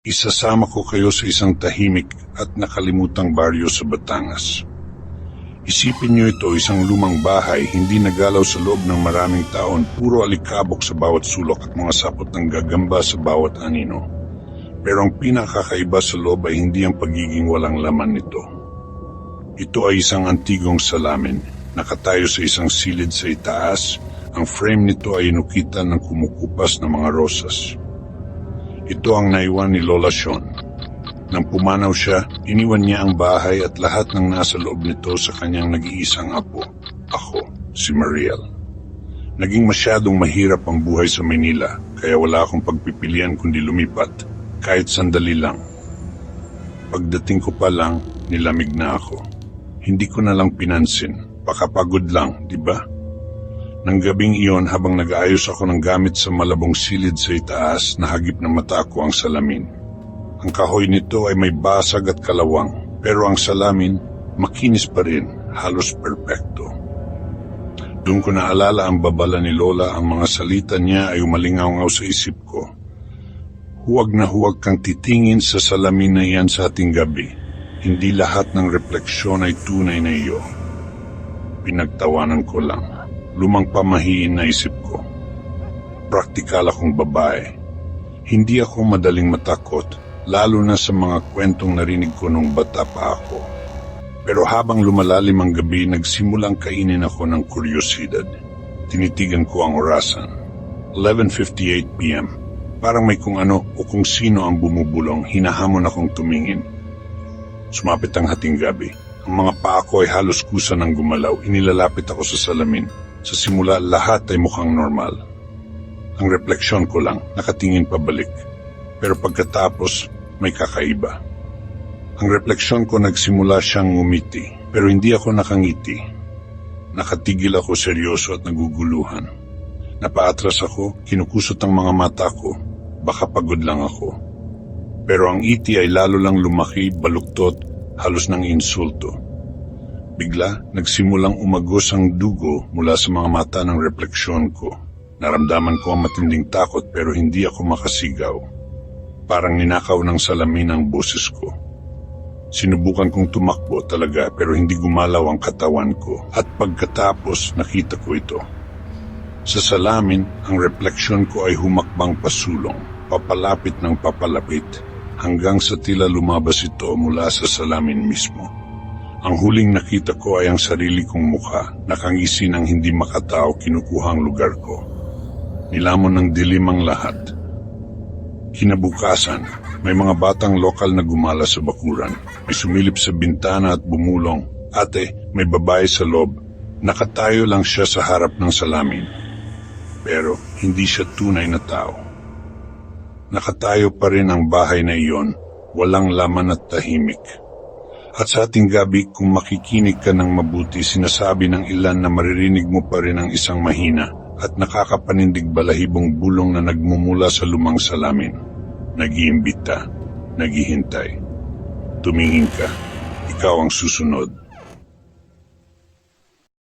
Isasama ko kayo sa isang tahimik at nakalimutang baryo sa Batangas. Isipin niyo ito isang lumang bahay, hindi nagalaw sa loob ng maraming taon, puro alikabok sa bawat sulok at mga sapot ng gagamba sa bawat anino. Pero ang pinakakaiba sa loob ay hindi ang pagiging walang laman nito. Ito ay isang antigong salamin, nakatayo sa isang silid sa itaas, ang frame nito ay inukitan ng kumukupas na mga rosas. Ito ang naiwan ni Lola Sean. Nang pumanaw siya, iniwan niya ang bahay at lahat ng nasa loob nito sa kanyang nag-iisang apo, ako, si Mariel. Naging masyadong mahirap ang buhay sa Manila, kaya wala akong pagpipilian kundi lumipat, kahit sandali lang. Pagdating ko pa lang, nilamig na ako. Hindi ko na lang pinansin, pakapagod lang, di ba? Nang gabing iyon habang nag-aayos ako ng gamit sa malabong silid sa itaas, nahagip na mata ko ang salamin. Ang kahoy nito ay may basag at kalawang, pero ang salamin makinis pa rin, halos perpekto. Doon ko naalala ang babala ni Lola, ang mga salita niya ay umalingaw sa isip ko. Huwag na huwag kang titingin sa salamin na iyan sa ating gabi. Hindi lahat ng refleksyon ay tunay na iyo. Pinagtawanan ko lang. Lumang pamahiin na isip ko. Praktikal akong babae. Hindi ako madaling matakot, lalo na sa mga kwentong narinig ko nung bata pa ako. Pero habang lumalalim ang gabi, nagsimulang kainin ako ng kuryosidad. Tinitigan ko ang orasan. 11.58pm. Parang may kung ano o kung sino ang bumubulong, hinahamon akong tumingin. Sumapit ang hating gabi. Ang mga paa ko ay halos kusa ng gumalaw. Inilalapit ako sa salamin. Sa simula, lahat ay mukhang normal. Ang refleksyon ko lang, nakatingin pabalik. Pero pagkatapos, may kakaiba. Ang refleksyon ko nagsimula siyang ngumiti, pero hindi ako nakangiti. Nakatigil ako seryoso at naguguluhan. Napaatras ako, kinukusot ang mga mata ko. Baka pagod lang ako. Pero ang iti ay lalo lang lumaki, baluktot, halos ng insulto. Bigla, nagsimulang umagos ang dugo mula sa mga mata ng refleksyon ko. Naramdaman ko ang matinding takot pero hindi ako makasigaw. Parang ninakaw ng salamin ang boses ko. Sinubukan kong tumakbo talaga pero hindi gumalaw ang katawan ko at pagkatapos nakita ko ito. Sa salamin, ang refleksyon ko ay humakbang pasulong, papalapit ng papalapit, hanggang sa tila lumabas ito mula sa salamin mismo. Ang huling nakita ko ay ang sarili kong mukha, nakangisi ng hindi makatao kinukuha ang lugar ko. Nilamon ng dilim ang lahat. Kinabukasan, may mga batang lokal na gumala sa bakuran. May sumilip sa bintana at bumulong. Ate, may babae sa loob. Nakatayo lang siya sa harap ng salamin. Pero hindi siya tunay na tao. Nakatayo pa rin ang bahay na iyon, walang laman at tahimik. At sa ating gabi, kung makikinig ka ng mabuti, sinasabi ng ilan na maririnig mo pa rin ang isang mahina at nakakapanindig balahibong bulong na nagmumula sa lumang salamin. Nagiimbita, naghihintay. Tumingin ka, ikaw ang susunod.